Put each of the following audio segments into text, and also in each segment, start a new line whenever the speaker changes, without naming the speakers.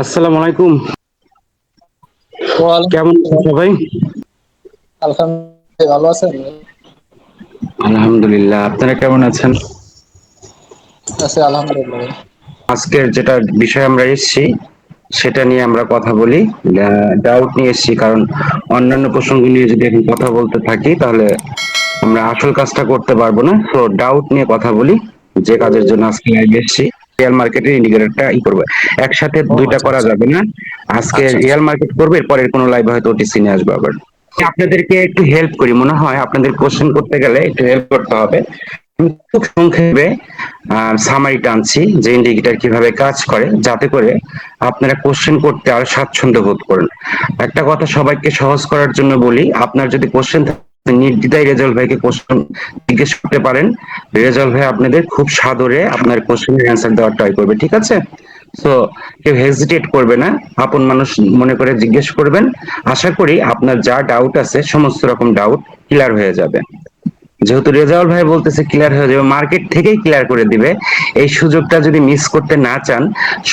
আসসালামু আলাইকুম। কেমন আছেন সবাই?
আলহামদুলিল্লাহ ভালো আছেন?
আলহামদুলিল্লাহ আপনারা কেমন আছেন?
আছি আলহামদুলিল্লাহ।
আজকের যেটা বিষয় আমরা এসেছি সেটা নিয়ে আমরা কথা বলি। ডাউট নিয়ে এসেছি কারণ অন্যান্য প্রসঙ্গ নিয়ে যদি এখন কথা বলতে থাকি তাহলে আমরা আসল কাজটা করতে পারব না। তো ডাউট নিয়ে কথা বলি যে কাজের জন্য আজকে লাইভ এসেছি। রিয়েল মার্কেটের ইন্ডিকেটরটা ই করবে। একসাথে দুইটা
আচ্ছা,
করা
আচ্ছা।
যাবে না? আজকে
আচ্ছা,
রিয়েল মার্কেট করবে কোনো লাইভ হয়তো ওটিসি নিয়ে আসবে আবার। আপনাদেরকে একটু হেল্প করি মনে হয় আপনাদের কোশ্চেন করতে গেলে একটু হেল্প করতে হবে। খুব সংক্ষেপে সামারি টানছি যে ইন্ডিকেটর কীভাবে কাজ করে যাতে করে আপনারা কোশ্চেন করতে আরও স্বাচ্ছন্দ্য বোধ করেন। একটা কথা সবাইকে সহজ করার জন্য বলি আপনার যদি কোশ্চেন নির্দ্বিধায় রেজাল ভাইকে কোশ্চেন জিজ্ঞেস করতে পারেন। রেজাল ভাই আপনাদের খুব সাদরে আপনার কোশ্চেনের অ্যান্সার দেওয়ার ট্রাই করবে, ঠিক আছে? তো কেউ হেজিটেট করবে না, আপন মানুষ মনে করে জিজ্ঞেস করবেন। আশা করি আপনার যা ডাউট আছে, সমস্ত রকম ডাউট ক্লিয়ার হয়ে যাবে। যেহেতু রেজাউল ভাই বলতেছে ক্লিয়ার হয়ে যাবে মার্কেট থেকেই ক্লিয়ার করে দিবে। এই সুযোগটা যদি মিস করতে না চান,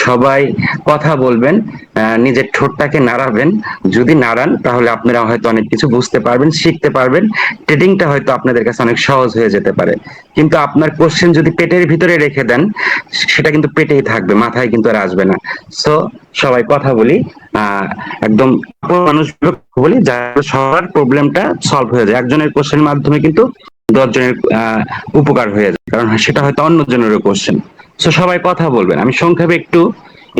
সবাই কথা বলবেন নিজের ঠোঁটটাকে নাড়াবেন। যদি নাড়ান, তাহলে আপনারা হয়তো অনেক কিছু বুঝতে পারবেন, শিখতে পারবেন। ট্রেডিংটা হয়তো আপনাদের কাছে অনেক সহজ হয়ে যেতে পারে। কিন্তু আপনার কোশ্চেন যদি পেটের ভিতরে রেখে দেন, সেটা কিন্তু পেটেই থাকবে, মাথায় কিন্তু আর আসবে না। সো সবাই কথা বলি একদম মানুষ বলি, যার সবার প্রবলেমটা সলভ হয়ে যায়। একজনের কোশ্চেনের মাধ্যমে কিন্তু দশজনের উপকার হয়ে যায়। কারণ সেটা হয়তো অন্য জনেরও কোশ্চেন সো সবাই কথা বলবেন। আমি সংক্ষেপে একটু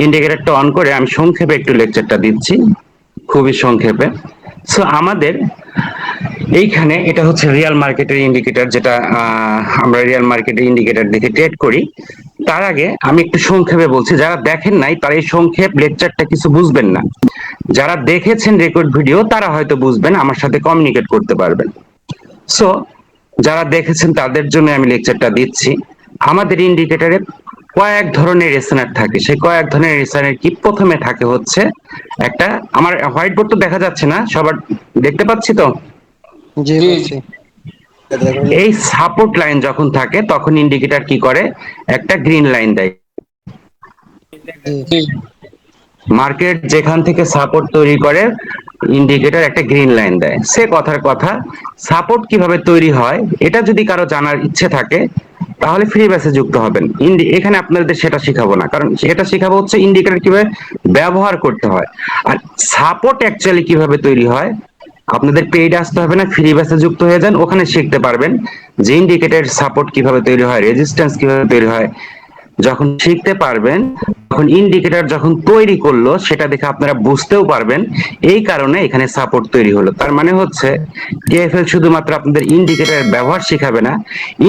ইন্ডিকেটারটা অন করে, আমি সংক্ষেপে একটু লেকচারটা দিচ্ছি। খুবই সংক্ষেপে। সো আমাদের এইখানে এটা হচ্ছে রিয়াল মার্কেটের ইন্ডিকেটর যেটা আমরা রিয়াল মার্কেটের ইন্ডিকেটর দেখে ট্রেড করি। তার আগে আমি একটু সংক্ষেপে বলছি, যারা দেখেন নাই তারা এই সংক্ষেপ লেকচারটা কিছু বুঝবেন না। যারা দেখেছেন রেকর্ড ভিডিও তারা হয়তো বুঝবেন, আমার সাথে কমিউনিকেট করতে পারবেন। সো যারা দেখেছেন, তাদের জন্য আমি লেকচারটা দিচ্ছি। আমাদের ইন্ডিকেটরে কয়েক ধরনের রেসনার থাকে। সেই কয়েক ধরনের রেসনার কি প্রথমে থাকে হচ্ছে একটা, আমার হোয়াইট বোর্ড তো দেখা যাচ্ছে না, সবার দেখতে পাচ্ছি তো?
জি জি
এই সাপোর্ট লাইন যখন থাকে তখন ইন্ডিকেটর কি করে? একটা গ্রিন লাইন দেয়। মার্কেট যেখান থেকে সাপোর্ট তৈরি করে ইন্ডিকেটর একটা গ্রিন লাইন দেয়। সে কথার কথা সাপোর্ট কীভাবে তৈরি হয় এটা যদি কারও জানার ইচ্ছে থাকে তাহলে ফ্রি ব্যাসে যুক্ত হবেন। ইন্ডি এখানে আপনাদের সেটা শিখাবো না কারণ সেটা শিখাবো হচ্ছে ইন্ডিকেটর কীভাবে ব্যবহার করতে হয়। আর সাপোর্ট অ্যাকচুয়ালি কীভাবে তৈরি হয় আপনাদের পেইড আসতে হবে না ফ্রি ব্যাসে যুক্ত হয়ে যান, ওখানে শিখতে পারবেন যে ইন্ডিকেটর সাপোর্ট কীভাবে তৈরি হয় রেজিস্ট্যান্স কীভাবে তৈরি হয়। যখন শিখতে পারবেন, তখন ইন্ডিকেটর যখন তৈরি করল, সেটা দেখে আপনারা বুঝতেও পারবেন। এই কারণে এখানে সাপোর্ট তৈরি হলো। তার মানে হচ্ছে টিএফএল শুধুমাত্র আপনাদের ইন্ডিকেটরের ব্যবহার শিখাবে না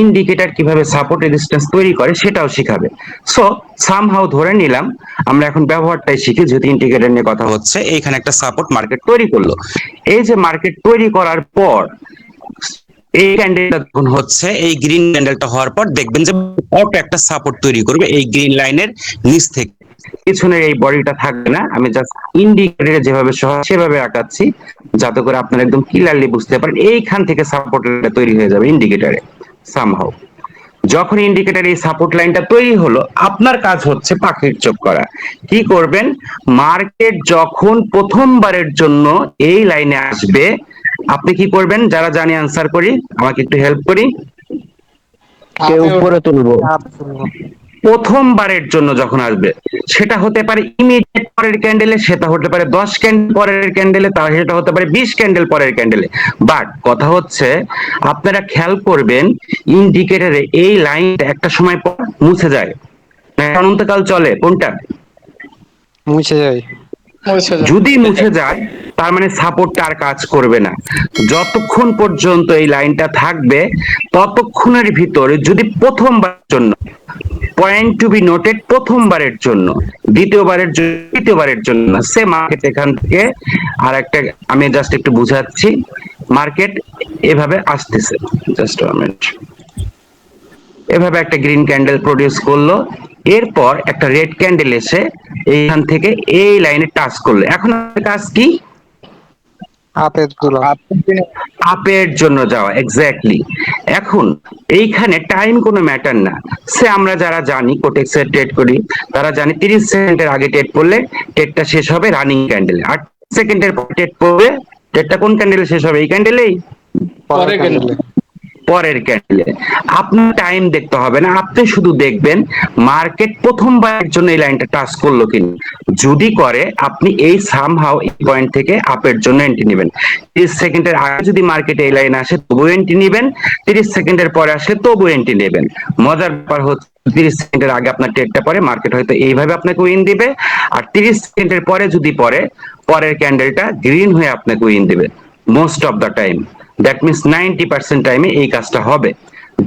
ইন্ডিকেটর কীভাবে সাপোর্ট রেজিস্ট্যান্স তৈরি করে সেটাও শিখাবে। সো সামহাও ধরে নিলাম, আমরা এখন ব্যবহারটাই শিখি, যেহেতু ইন্ডিকেটর নিয়ে কথা হচ্ছে, এইখানে একটা সাপোর্ট মার্কেট তৈরি করল। এই যে মার্কেট তৈরি করার পর এই ক্যান্ডেলটা যখন হচ্ছে এই গ্রিন ক্যান্ডেলটা হওয়ার পর দেখবেন যে অটো একটা সাপোর্ট তৈরি করবে এই গ্রিন লাইনের নিচ থেকে। পিছনের এই বডিটা থাকবে না, আমি জাস্ট ইন্ডিকেটরে যেভাবে সহজ সেভাবে আঁকাচ্ছি যাতে করে আপনারা একদম ক্লিয়ারলি বুঝতে পারেন এইখান থেকে সাপোর্টটা তৈরি হয়ে যাবে ইন্ডিকেটরে সামহাও যখন ইন্ডিকেটর এই সাপোর্ট লাইনটা তৈরি হলো, আপনার কাজ হচ্ছে পাখির চোখ করা। কি করবেন? মার্কেট যখন প্রথমবারের জন্য এই লাইনে আসবে আপনি কি করবেন? যারা জানি আনসার করি আমাকে একটু হেল্প করি।
কে উপরে তুলবো?
প্রথমবারের জন্য যখন আসবে সেটা হতে পারে ইমিডিয়েট পরের ক্যান্ডেলে সেটা হতে পারে দশ ক্যান্ডেল পরের ক্যান্ডেলে তা সেটা হতে পারে বিশ ক্যান্ডেল পরের ক্যান্ডেলে বাট কথা হচ্ছে আপনারা খেয়াল করবেন ইন্ডিকেটরে এই লাইনটা একটা সময় পর মুছে যায়। অনন্তকাল চলে কোনটা?
মুছে যায়।
যদি মুছে যায় তার মানে সাপোর্টটা আর কাজ করবে না। যতক্ষণ পর্যন্ত এই লাইনটা থাকবে, ততক্ষণের ভিতরে যদি প্রথমবার জন্য পয়েন্ট টু বি নোটেড প্রথমবারের জন্য, দ্বিতীয়বারের জন্য, তৃতীয়বারের জন্য সে মার্কেট এখান থেকে আর একটা আমি জাস্ট একটু বুঝাচ্ছি মার্কেট এভাবে আসতেছে। জাস্ট মিনিট এভাবে একটা গ্রিন ক্যান্ডেল প্রডিউস করল, এরপর একটা রেড ক্যান্ডেল এসে এইখান থেকে এই লাইনে টাচ করল। এখন কাজ কি?
আপের
আপের জন্য যাওয়া এক্স্যাক্টলি এখন এইখানে টাইম কোনো ম্যাটার না। সে আমরা যারা জানি কোটেক্সের ট্রেড করি তারা জানি তিরিশ সেকেন্ডের আগে ট্রেড করলে ট্রেডটা শেষ হবে রানিং ক্যান্ডেলে আর সেকেন্ডের পর ট্রেড করবে ট্রেডটা কোন ক্যান্ডেলে শেষ হবে? এই ক্যান্ডেলেই
পরের ক্যান্ডেলে
পরের ক্যান্ডেলে আপনার টাইম দেখতে হবে না, আপনি শুধু দেখবেন মার্কেট প্রথমবারের জন্য এই লাইনটা টাচ করল কিনা। যদি করে, আপনি এই সামহাও এই পয়েন্ট থেকে আপের জন্য এন্ট্রি নেবেন। তিরিশ সেকেন্ডের আগে যদি মার্কেটে এই লাইন আসে তবু এন্ট্রি নেবেন। তিরিশ সেকেন্ডের পরে আসলে তবু এন্ট্রি নেবেন। মজার ব্যাপার হচ্ছে, তিরিশ সেকেন্ডের আগে আপনার ট্রেডটা পরে মার্কেট হয়তো এইভাবে আপনাকে উইন দিবে। আর তিরিশ সেকেন্ডের পরে যদি পরে, পরের ক্যান্ডেলটা গ্রিন হয়ে আপনাকে উইন দিবে most of the time that means ninety percent টাইমে এই কাজটা হবে।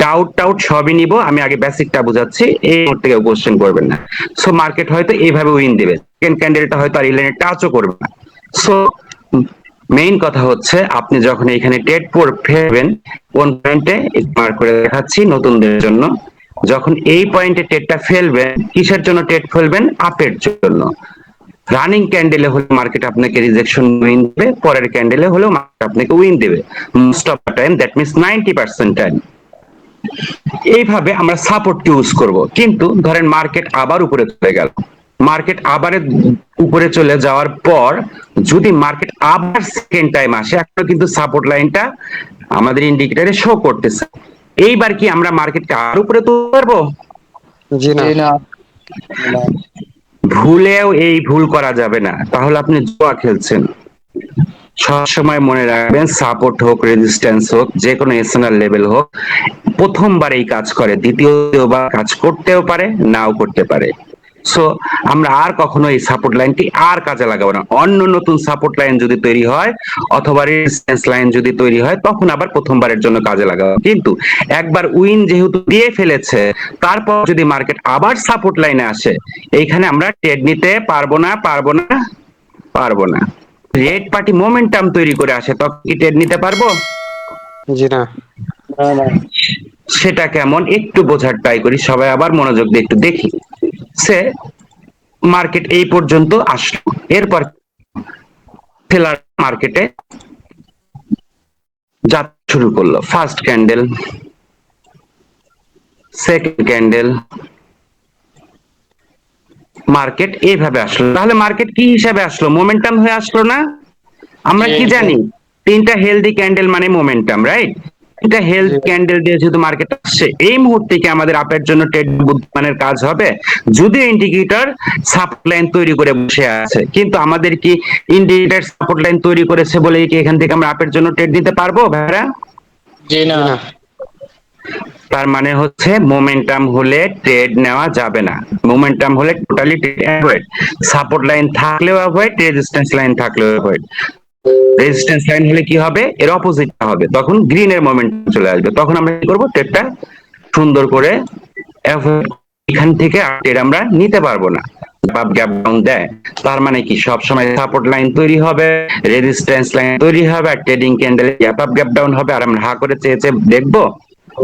ডাউট টাউট সবই নিব। আমি আগে বেসিকটা বুঝাচ্ছি, এই মুহূর্তে কেউ কোশ্চেন করবেন না। সো মার্কেট হয়তো এইভাবে উইন দিবে। সেকেন্ড ক্যান্ডেলটা হয়তো আর ইলেনে টাচও করবে না। সো মেইন কথা হচ্ছে, আপনি যখন এখানে ট্রেড পর ফেলবেন, কোন পয়েন্টে মার্ক করে দেখাচ্ছি নতুনদের জন্য। যখন এই পয়েন্টে ট্রেডটা ফেলবেন, কিসের জন্য ট্রেড ফেলবেন? আপের জন্য। রানিং ক্যান্ডেলে হলে মার্কেট আপনাকে রিজেকশন উইন দেবে পরের ক্যান্ডেলে হলেও মার্কেট আপনাকে উইন দেবে। Most of time that means ninety percent time এইভাবে আমরা সাপোর্ট ইউজ করব। কিন্তু ধরেন মার্কেট আবার উপরে চলে গেল। মার্কেট আবার উপরে চলে যাওয়ার পর যদি মার্কেট আবার সেকেন্ড টাইম আসে এখনও কিন্তু সাপোর্ট লাইনটা আমাদের ইন্ডিকেটরে শো করতেছে। এইবার কি আমরা মার্কেটকে আর উপরে তুলতে পারব?
জি না।
না।
ভুলেও এই ভুল করা যাবে না। তাহলে আপনি জুয়া খেলছেন। সবসময় মনে রাখবেন সাপোর্ট হোক রেজিস্ট্যান্স হোক, যে কোনো এসএনআর লেভেল হোক, প্রথমবার এই কাজ করে, দ্বিতীয়বার কাজ করতেও পারে, নাও করতে পারে। সো আমরা আর কখনো এই সাপোর্ট লাইনটি আর কাজে লাগাবো না। অন্য নতুন সাপোর্ট লাইন যদি তৈরি হয় অথবা রেজিস্ট্যান্স লাইন যদি তৈরি হয় তখন আবার প্রথমবারের জন্য কাজে লাগাবো। কিন্তু একবার উইন যেহেতু দিয়ে ফেলেছে তারপর যদি মার্কেট আবার সাপোর্ট লাইনে আসে এইখানে আমরা ট্রেড নিতে পারব না পারব না পারব না। রেড পার্টি মোমেন্টাম তৈরি করে আসে তখন কি ট্রেড নিতে পারব?
জি না।
না না।
সেটা কেমন একটু বোঝার ট্রাই করি সবাই আবার মনোযোগ দিয়ে একটু দেখি। সে মার্কেট এই পর্যন্ত আসলো। এরপর ফেলার মার্কেটে যাত্রা শুরু করল। First candle second candle market এইভাবে আসলো। তাহলে মার্কেট কি হিসাবে আসলো? মোমেন্টাম হয়ে আসলো না? আমরা কি। জানি? তিনটা হেলদি ক্যান্ডেল মানে মোমেন্টাম রাইট এটা হেলথ ক্যান্ডেল দিয়ে যেহেতু মার্কেট আসছে এই মুহূর্তে কি আমাদের আপের জন্য ট্রেড বুদ্ধিমানের কাজ হবে? যদি ইন্ডিকেটর সাপোর্ট লাইন তৈরি করে বসে আছে কিন্তু আমাদের কি ইন্ডিকেটর সাপোর্ট লাইন তৈরি করেছে বলে কি এখান থেকে আমরা আপের জন্য ট্রেড নিতে পারব ভাইরা?
জি না
তার মানে হচ্ছে মোমেন্টাম হলে ট্রেড নেওয়া যাবে না। মোমেন্টাম হলে টোটালি অ্যাভয়েড সাপোর্ট লাইন থাকলেও অ্যাভয়েড রেজিস্ট্যান্স লাইন থাকলেও অ্যাভয়েড রেজিস্ট্যান্স লাইন হলে কি হবে? এর অপোজিটটা হবে। তখন গ্রিন এর মোমেন্ট চলে আসবে। তখন আমরা কি করব? টেপটা সুন্দর করে এখান থেকে আর আমরা নিতে পারব না। বাপ গ্যাপ ডাউন দেয়। তার মানে কি? সব সময় সাপোর্ট লাইন তৈরি হবে রেজিস্ট্যান্স লাইন তৈরি হবে, আর trading candle gap up gap down হবে। আর আমরা হা করে চেয়ে চেয়ে দেখব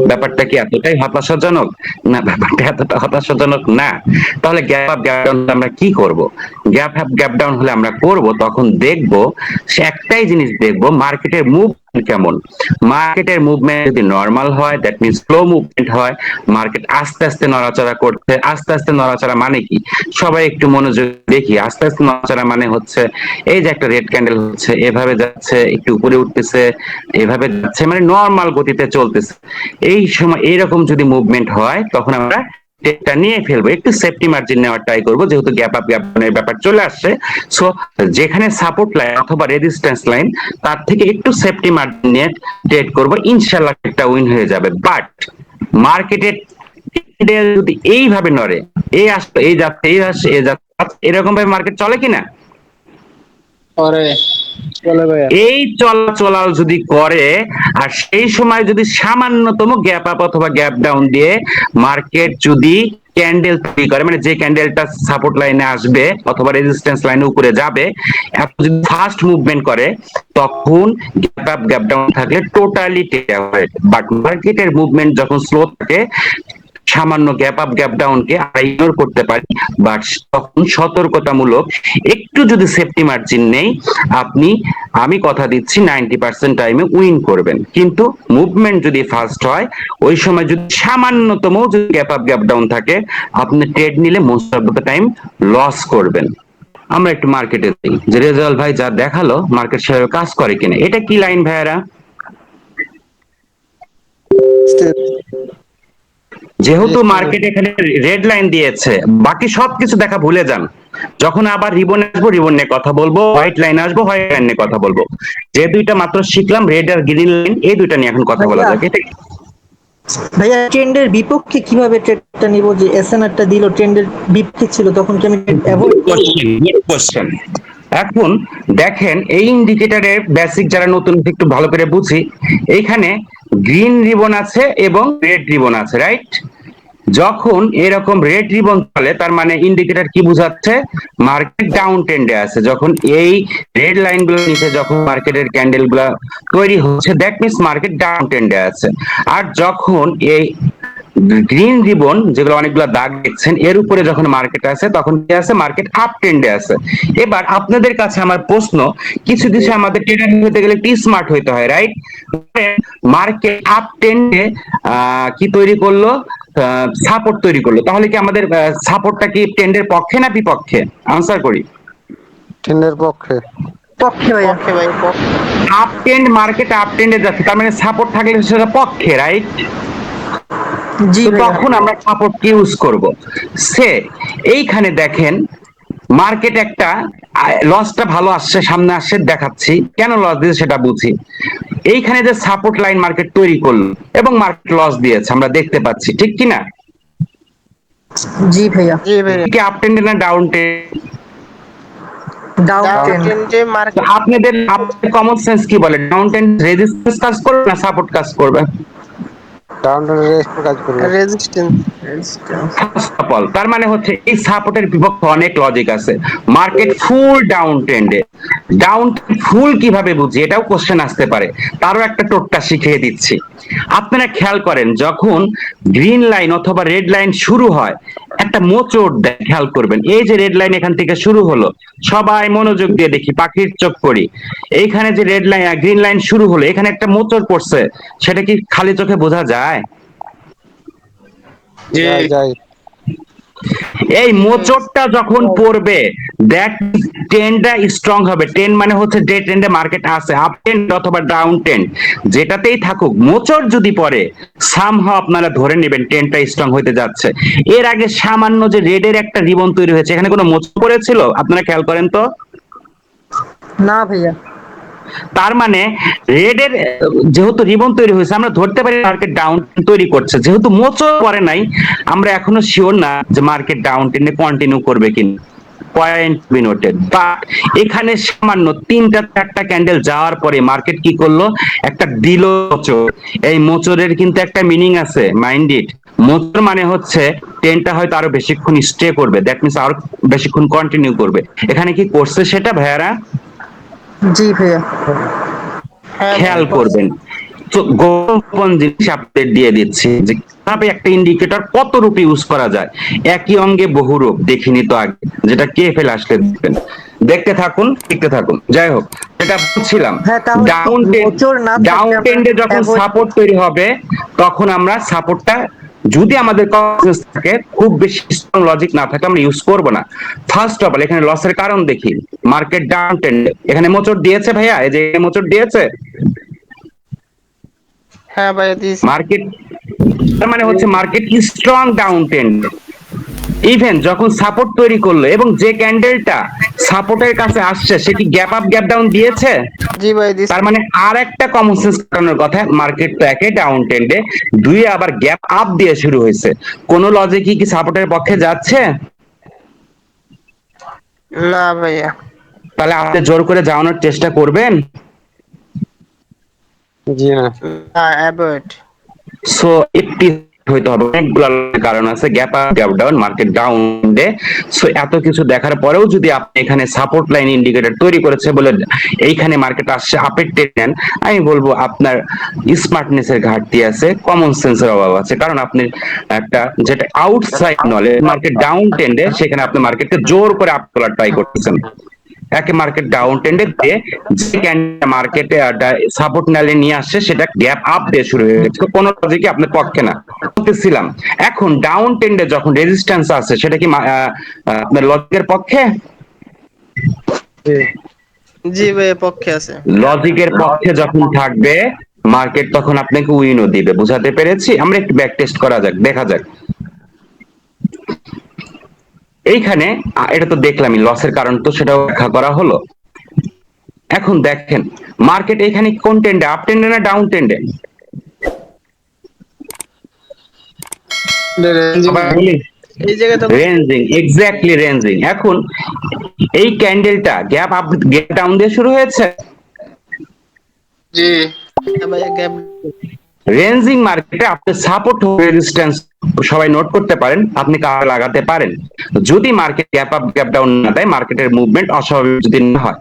ব্যাপারটা কি এতটাই হতাশাজনক? না, ব্যাপারটা এতটা হতাশাজনক না। তাহলে গ্যাপ আপ গ্যাপ ডাউন আমরা কি করব? গ্যাপ আপ গ্যাপ ডাউন হলে আমরা করব, তখন দেখব, সে একটাই জিনিস দেখব মার্কেটের মুভ কেমন? মার্কেটের মুভমেন্ট যদি নর্মাল হয় দ্যাট মিনস স্লো মুভমেন্ট হয় মার্কেট আস্তে আস্তে নড়াচড়া করছে। আস্তে আস্তে নড়াচড়া মানে কি? সবাই একটু মনোযোগ দেখি। আস্তে আস্তে নড়াচড়া মানে হচ্ছে, এই যে একটা রেড ক্যান্ডেল হচ্ছে, এভাবে যাচ্ছে, একটু উপরে উঠতেছে, এভাবে যাচ্ছে মানে নর্মাল গতিতে চলতেছে। এই সময় এইরকম যদি মুভমেন্ট হয়, তখন আমরা ট্রেডটা নিয়ে ফেলব। একটু সেফটি মার্জিন নেওয়ার ট্রাই করব, যেহেতু গ্যাপ আপ গ্যাপ ডাউনের ব্যাপার চলে আসছে। সো যেখানে সাপোর্ট লাইন অথবা রেজিস্ট্যান্স লাইন তার থেকে একটু সেফটি মার্জিন নিয়ে ট্রেড করব। ইনশাল্লাহ একটা উইন হয়ে যাবে। বাট মার্কেটের যদি এইভাবে নড়ে, এই আসতো এই যাচ্ছে, এই আসছে, এই যাচ্ছে এরকম ভাবে মার্কেট চলে কিনা? এই চলাচলাল যদি করে, আর সেই সময় যদি সামান্যতম গ্যাপ আপ অথবা গ্যাপ ডাউন দিয়ে মার্কেট যদি ক্যান্ডেল তৈরি করে মানে যে ক্যান্ডেলটা সাপোর্ট লাইনে আসবে অথবা রেজিস্ট্যান্স লাইনে উপরে যাবে, এত যদি ফাস্ট মুভমেন্ট করে, তখন গ্যাপ আপ গ্যাপ ডাউন থাকলে টোটালি বাট মার্কেটের মুভমেন্ট যখন স্লো থাকে সামান্য গ্যাপ আপ গ্যাপ ডাউন কে আমরা ইগনোর করতে পারি। বাট তখন সতর্কতামূলক একটু যদি সেফটি মার্জিন নেই, আপনি, আমি কথা দিচ্ছি নাইনটি পার্সেন্ট টাইমে উইন করবেন। কিন্তু মুভমেন্ট যদি ফাস্ট হয়, ওই সময় যদি সামান্যতম যদি গ্যাপ আপ গ্যাপ ডাউন থাকে, আপনি ট্রেড নিলে most of the time loss করবেন। আমরা একটু মার্কেটে দিই যে রেজাল্ট ভাই যা দেখাল মার্কেট সেভাবে কাজ করে কিনা, এটা কি লাইন ভাইয়ারা? যেহেতু মার্কেট এখানে রেড লাইন দিয়েছে বাকি সবকিছু দেখা ভুলে যান। যখন আবার রিবন আসব রিবন নিয়ে কথা বলব হোয়াইট লাইন আসব হোয়াইট লাইন নিয়ে কথা বলব। যে দুইটা মাত্র শিখলাম রেড আর গ্রিন লাইন এই দুইটা নিয়ে এখন কথা বলা যাক
ভাইয়া ট্রেন্ডের বিপক্ষে কীভাবে ট্রেডটা নিব? যে এসএনআরটা দিল ট্রেন্ডের বিপক্ষে ছিল তখন কি আমি অ্যাভয়েড
কোশ্চেন এখন দেখেন এই ইন্ডিকেটরের বেসিক যারা নতুন একটু ভালো করে বুঝি এইখানে গ্রিন রিবন আছে এবং রেড রিবন আছে রাইট যখন এরকম রেড রিবন চলে, তার মানে ইন্ডিকেটর কি বোঝাচ্ছে? মার্কেট ডাউন ট্রেন্ডে আছে। যখন এই রেড লাইনগুলো নিচে যখন মার্কেটের ক্যান্ডেলগুলা তৈরি হচ্ছে দ্যাট মিনস মার্কেট ডাউন ট্রেন্ডে আছে। আর যখন এই গ্রিন রিবন যেগুলো অনেকগুলো দাগ দেখছেন এর উপরে যখন মার্কেট আছে তখন কি আছে? মার্কেট আপ ট্রেন্ডে আছে। এবার আপনাদের কাছে আমার প্রশ্ন কিছু কিছু আমাদের ট্রেডার হতে গেলে একটু স্মার্ট হইতে হয় রাইট মার্কেট আপ ট্রেন্ডে কি তৈরি করল? সাপোর্ট তৈরি করল। তাহলে কি আমাদের সাপোর্টটা কি ট্রেন্ডের পক্ষে না বিপক্ষে? আনসার করি।
ট্রেন্ডের পক্ষে।
পক্ষে
ভাই পক্ষে।
আপ ট্রেন্ড মার্কেট আপ ট্রেন্ডে যাচ্ছে তার মানে সাপোর্ট থাকলে সেটা পক্ষে রাইট তখন আমরা সাপোর্টকে ইউজ করব। সে এইখানে দেখেন মার্কেট একটা লসটা ভালো আসছে সামনে আসছে দেখাচ্ছি। কেন লস দিয়েছে সেটা বুঝি। এইখানে যে সাপোর্ট লাইন মার্কেট তৈরি করল এবং মার্কেট লস দিয়েছে আমরা দেখতে পাচ্ছি ঠিক কি না
জি ভাইয়া।
কি আপ ট্রেন্ডে না ডাউন ট্রেন্ড
ডাউন
ডাউন
ট্রেন্ডে
মার্কেট
আপনাদের আপনাদের কমন সেন্স কি বলে? ডাউন ট্রেন্ড রেজিস্ট্যান্স কাজ করবে না সাপোর্ট কাজ করবে?
কাজ করবে।
রেজিস্ট্যান্স
ফার্স্ট তার মানে হচ্ছে এই সাপোর্টের বিপক্ষে অনেক লজিক আছে। মার্কেট ফুল ডাউন ট্রেন্ডে ডাউন ফুল কীভাবে বুঝি? এটাও কোশ্চেন আসতে পারে। তারও একটা টোটকা শিখিয়ে দিচ্ছি। আপনারা খেয়াল করেন যখন গ্রিন লাইন অথবা রেড লাইন শুরু হয় একটা মোচড় দেয় খেয়াল করবেন। এই যে রেড লাইন এখান থেকে শুরু হলো সবাই মনোযোগ দিয়ে দেখি পাখির চোখ করি এইখানে যে রেড লাইন গ্রিন লাইন শুরু হলো এখানে একটা মোচড় পড়ছে সেটা কি খালি চোখে বোঝা যায়
যায়।
এই মোচড়টা যখন পড়বে দেখ ট্রেন্ডটা স্ট্রং হবে। ট্রেন্ড মানে হচ্ছে যে ট্রেন্ডে মার্কেট আছে আপ ট্রেন্ড অথবা ডাউন ট্রেন্ড যেটাতেই থাকুক মোচর যদি পড়ে সামহাও আপনারা ধরে নেবেন ট্রেন্ডটা স্ট্রং হইতে যাচ্ছে। এর আগে সামান্য যে রেডের একটা রিবন তৈরি হয়েছে এখানে কোনো মোচড় পড়েছিল? আপনারা খেয়াল করেন তো?
না ভাইয়া।
তার মানে রেডের যেহেতু রিবন তৈরি হয়েছে, আমরা ধরতে পারি মার্কেট ডাউন তৈরি করছে। যেহেতু মোচর করে নাই, আমরা এখনও শিওর না যে মার্কেট ডাউন ট্রেন্ডে কন্টিনিউ করবে কিনা। পয়েন্ট বি নোটেড বা এখানে সামান্য তিনটা, চারটা ক্যান্ডেল যাওয়ার পরে মার্কেট কি করল? একটা দিল মোচর এই মোচরের কিন্তু একটা মিনিং আছে মাইন্ডেড মোচর মানে হচ্ছে ট্রেনটা হয়তো আরও বেশিক্ষণ স্টে করবে দ্যাট মিনস আরও বেশিক্ষণ কন্টিনিউ করবে। এখানে কি করছে সেটা ভাইয়ারা?
জি ভাইয়া।
হ্যাঁ
খেয়াল করবেন। তো গোপন জিনিস আপনাদের দিয়ে দিচ্ছি যে কীভাবে একটা ইন্ডিকেটর কত রূপ ইউজ করা যায়? একই অঙ্গে বহু রূপ দেখিনি তো আগে যেটা কে ফেলে আসলে দেখবেন। দেখতে থাকুন দেখতে থাকুন। যাই হোক যেটা বলছিলাম
হ্যাঁ,
ডাউন ডাউন ট্রেন্ডে যখন সাপোর্ট তৈরি হবে তখন আমরা সাপোর্টটা যদি আমাদের কনসেন্স থাকে খুব বেশি স্ট্রং লজিক না থাকে আমরা ইউজ করব না। ফার্স্ট অফ অল এখানে লসের কারণ দেখি। মার্কেট ডাউন ট্রেন্ড এখানে মোচড় দিয়েছে ভাইয়া? এই যে মোচড় দিয়েছে?
হ্যাঁ ভাইয়া দিস
মার্কেট তার মানে হচ্ছে market strong down trend even যখন সাপোর্ট তৈরি করল এবং যে ক্যান্ডেলটা সাপোর্টের কাছে আসছে সে কি গ্যাপ আপ গ্যাপ ডাউন দিয়েছে?
জি ভাই
তার মানে আর একটা কমন সেন্স কারণের কথা মার্কেট তো একে ডাউন ট্রেন্ডে দুই আবার গ্যাপ আপ দিয়ে শুরু হয়েছে। কোন লজিক কি সাপোর্টের পক্ষে যাচ্ছে?
না ভাইয়া।
তাহলে আপনি জোর করে যাওয়ানোর চেষ্টা করবেন?
জি না।
অ্যাভয়েড
সো একটি হইতে হবে। অনেকগুলো কারণ আছে। Gap up, gap down, market down day so এত কিছু দেখার পরেও যদি আপনি এখানে সাপোর্ট লাইন ইন্ডিকেটর তৈরি করেছে বলে এইখানে মার্কেট আসছে আপের নেন। আমি বলব আপনার স্মার্টনেস এর ঘাটতি আছে কমন সেন্সের অভাব আছে। কারণ আপনি একটা যেটা আউটসাইড নলেজ মার্কেট ডাউন টেন্ডে সেখানে আপনি মার্কেটকে জোর করে আপ তোলার ট্রাই করতেছেন। একে মার্কেট ডাউন ট্রেন্ডে যে ক্যান্ডেল মার্কেটে সাপোর্ট নালে নিয়ে আসছে সেটা গ্যাপ আপ দিয়ে শুরু হয়ে গেছে। কোনো লজিকে আপনার পক্ষে না। বলতেছিলাম এখন ডাউন ট্রেন্ডে যখন রেজিস্ট্যান্স আছে সেটা কি আপনার লজিকের পক্ষে?
জি
জি ভাইয়া পক্ষে আছে।
লজিকের পক্ষে যখন থাকবে মার্কেট তখন আপনাকে উইনও দিবে বুঝাতে পেরেছি? আমরা একটু ব্যাক টেস্ট করা যাক দেখা যাক। এইখানে এটা তো দেখলামই লসের কারণ তো সেটাও ব্যাখ্যা করা হলো। এখন দেখেন মার্কেট এখানে কোন ট্রেন্ডে আপ ট্রেন্ডে না ডাউন
তো
রেঞ্জিং এক্স্যাক্টলি রেঞ্জিং এখন এই ক্যান্ডেলটা গ্যাপ আপ গ্যাপ ডাউন দিয়ে শুরু হয়েছে?
জি।
রেঞ্জিং মার্কেটে আপনি সাপোর্ট রেজিস্ট্যান্স সবাই নোট করতে পারেন, আপনি কাজে লাগাতে পারেন। যদি market gap up gap down না দেয় মার্কেটের মুভমেন্ট অস্বাভাবিক যদি না হয়।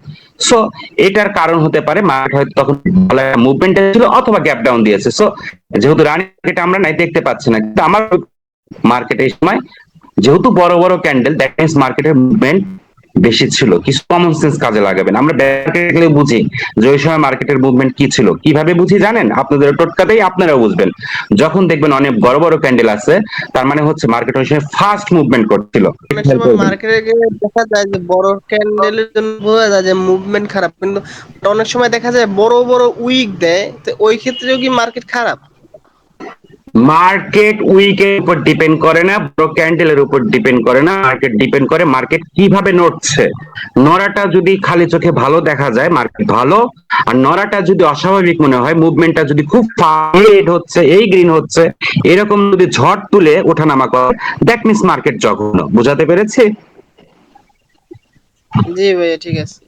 সো এটার কারণ হতে পারে মার্কেট হয়তো তখন মুভমেন্ট ছিল অথবা গ্যাপ ডাউন দিয়েছে। সো যেহেতু রানি মার্কেট আমরা নাই, দেখতে পাচ্ছি না। কিন্তু আমার মার্কেটের সময় যেহেতু বড় বড় ক্যান্ডেল দ্যাট মিনস মার্কেটের মুভমেন্ট বেশি ছিল। কিছু কমন সেন্স কাজে লাগাবেন। আমরা গেলে বুঝি যে ওই সময় মার্কেটের মুভমেন্ট কি ছিল। কীভাবে বুঝি জানেন? আপনাদের টোটকাতেই আপনারা বুঝবেন। যখন দেখবেন অনেক বড় বড় ক্যান্ডেল আছে, তার মানে হচ্ছে মার্কেট ওই সময় ফাস্ট মুভমেন্ট করছিল।
মার্কেটে দেখা যায় যে বড় ক্যান্ডেলের জন্য বোঝা যায় যে মুভমেন্ট খারাপ। কিন্তু অনেক সময় দেখা যায় বড় বড় উইক দেয়, তো ওই ক্ষেত্রেও কি মার্কেট খারাপ?
মার্কেট উইকের উপর ডিপেন্ড করে না বড় ক্যান্ডেলের উপর ডিপেন্ড করে না মার্কেট ডিপেন্ড করে মার্কেট কীভাবে নড়ছে। নড়াটা যদি খালি চোখে ভালো দেখা যায় মার্কেট ভালো, আর নড়াটা যদি অস্বাভাবিক মনে হয় মুভমেন্টটা যদি খুব রেড হচ্ছে, এই গ্রিন হচ্ছে, এরকম যদি ঝড় তুলে ওঠানামা করে দ্যাট মিনস মার্কেট জঘন্য, বুঝাতে পেরেছি?
জি ভাইয়া ঠিক আছে।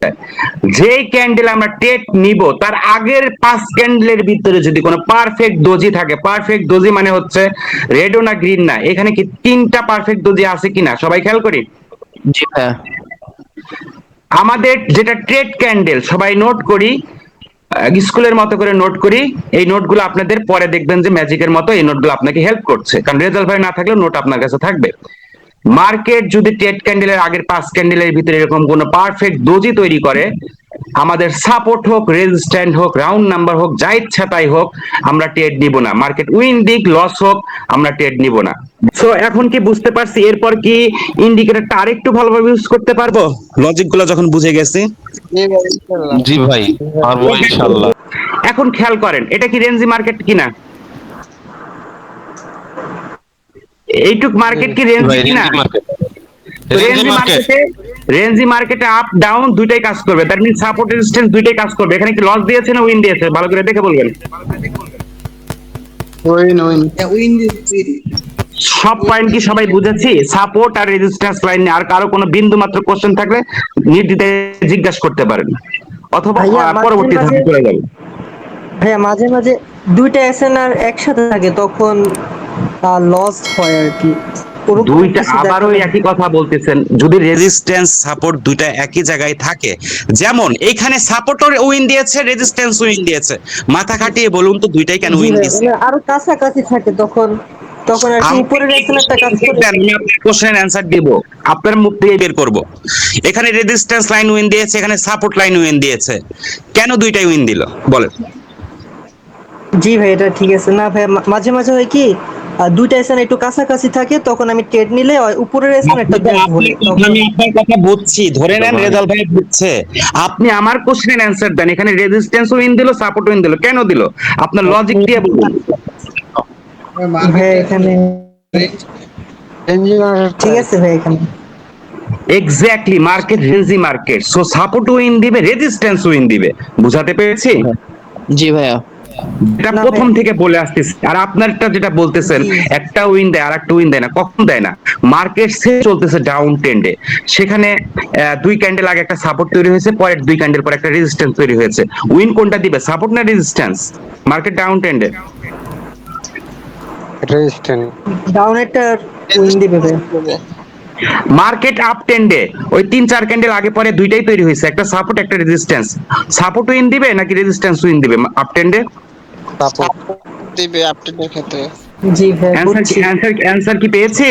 যে ক্যান্ডেল আমরা টেট নিব তার আগের পাঁচ ক্যান্ডেলের ভিতরে যদি কোনো পারফেক্ট দোজি থাকে পারফেক্ট দোজি মানে হচ্ছে রেড না গ্রিন না এখানে কি তিনটা পারফেক্ট দোজি আছে কিনা? সবাই খেয়াল করি?
জি
আমাদের যেটা ট্রেড ক্যান্ডেল সবাই নোট করি স্কুলের মতো করে নোট করি এই নোটগুলো আপনাদের পরে দেখবেন যে ম্যাজিকের মতো এই নোটগুলো আপনাকে হেল্প করছে। কারণ রেজাল্ট ভাই না থাকলেও নোট আপনার কাছে থাকবে। মার্কেট যদি ট্রেড ক্যান্ডেলের আগের পাঁচ ক্যান্ডেলের ভিতরে এরকম কোনো পারফেক্ট দোজি তৈরি করে আমাদের সাপোর্ট হোক রেজিস্ট্যান্ট হোক রাউন্ড নাম্বার হোক যা ইচ্ছা তাই হোক আমরা ট্রেড নিব না। মার্কেট উইন দিক লস হোক আমরা ট্রেড নিব না। সো এখন কি বুঝতে পারছি? এরপর কি ইন্ডিকেটরটা আরেকটু ভালোভাবে ইউজ করতে পারব? লজিকগুলো যখন বুঝে গেছি।
জি ভাই ইনশাআল্লাহ
জি ভাই পারব ইনশাল্লাহ।
এখন খেয়াল করেন এটা কি রেঞ্জি মার্কেট কিনা? এইটুক মার্কেট কি রেঞ্জি কিনা?
রেঞ্জি মার্কেট
রেঞ্জি
মার্কেটে
আপ ডাউন দুইটাই কাজ করবে। দ্যাট মিন্স সাপোর্ট রেজিস্ট্যান্স দুইটাই কাজ করবে। এখানে কি লস দিয়েছে না উইন দিয়েছে? ভালো করে দেখে বলবেন।
উইন উইন
সব পয়েন্ট কি সবাই বুঝেছি? সাপোর্ট আর রেজিস্ট্যান্স লাইন আর কারও কোনো বিন্দু মাত্র কোশ্চেন থাকলে নির্দিতে জিজ্ঞাসা করতে পারেন। অথবা পরবর্তী ধাপে চলে যাবে।
ভাইয়া মাঝে মাঝে দুইটা এসএনআর একসাথে থাকে তখন লস হয় আর কি।
দুইটা আবারও একই কথা বলতেছেন। যদি রেজিস্ট্যান্স সাপোর্ট দুইটা একই জায়গায় থাকে যেমন এখানে সাপোর্টর উইন দিয়েছে রেজিস্ট্যান্স উইন দিয়েছে। মাথা খাটিয়ে বলুন তো দুইটাই কেন উইন দিয়েছে?
মানে আরও কাছাকাছি থাকে তখন। তখন আর উপরের এসএনআরটা কাজ করে
কোশ্চেনের অ্যান্সার দিব। আপনার মুখ থেকে বের করব। এখানে রেজিস্ট্যান্স লাইন উইন দিয়েছে এখানে সাপোর্ট লাইন উইন দিয়েছে। কেন দুইটাই উইন দিল? বলেন।
জি ভাই এটা ঠিক আছে। না ভাই মাঝে মাঝে হয় কি দুইটা এসএন একটু কাছাকাছি থাকে তখন আমি ট্রেড নিলে উপরের তখন
আমি আপনার কথা বুঝছি। ধরে নেন রেজাল্ট ভাই বুঝছে। আপনি আমার কোশ্চেনের অ্যান্সার দেন। এখানে রেজিস্ট্যান্স ইন দিল সাপোর্ট ইন দিল। কেন দিল? আপনার লজিক দিয়ে বলুন।
ভাই এখানে ঠিক আছে ভাই এখানে।
এক্স্যাক্টলি মার্কেট রেঞ্জি মার্কেট সো সাপোর্ট উইন দিবে রেজিস্ট্যান্স উইন দিবে। বুঝাতে পেরেছি?
জি ভাইয়া।
এটা প্রথম থেকে বলে আসতেছি। আর আপনারটা যেটা বলতেছেন একটা উইন দেয় আর একটা উইন দেয় না কখন দেয় না। মার্কেট সে চলতেছে ডাউন ট্রেন্ডে সেখানে আহ, দুই ক্যান্ডেল আগে একটা সাপোর্ট তৈরি হয়েছে পরের দুই ক্যান্ডেল পর একটা রেজিস্ট্যান্স তৈরি হয়েছে। উইন কোনটা দিবে সাপোর্ট না রেজিস্ট্যান্স মার্কেট ডাউন ট্রেন্ডে
রেজিস্ট্যান্ট
ডাউনেরটা উইন দিবে
মার্কেট আপ ট্রেন্ডে। ওই তিন চার ক্যান্ডেল আগে পরে দুইটাই তৈরি হয়েছে। একটা সাপোর্ট একটা রেজিস্ট্যান্স সাপোর্ট উইন দিবে নাকি রেজিস্ট্যান্স উইন দিবে? আপ ট্রেন্ডে
সাপোর্ট
দিবে আপডেটের ক্ষেত্রে।
জি ভাই
অ্যান্সার অ্যান্সার কি পেয়েছি?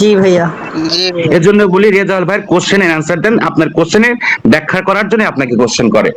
জি ভাইয়া।
জি।
এর জন্য বলি রেজাউল ভাইয়ের কোশ্চেনের অ্যান্সার দেন। আপনার কোশ্চেনের ব্যাখ্যা করার জন্য আপনাকে কোশ্চেন করে।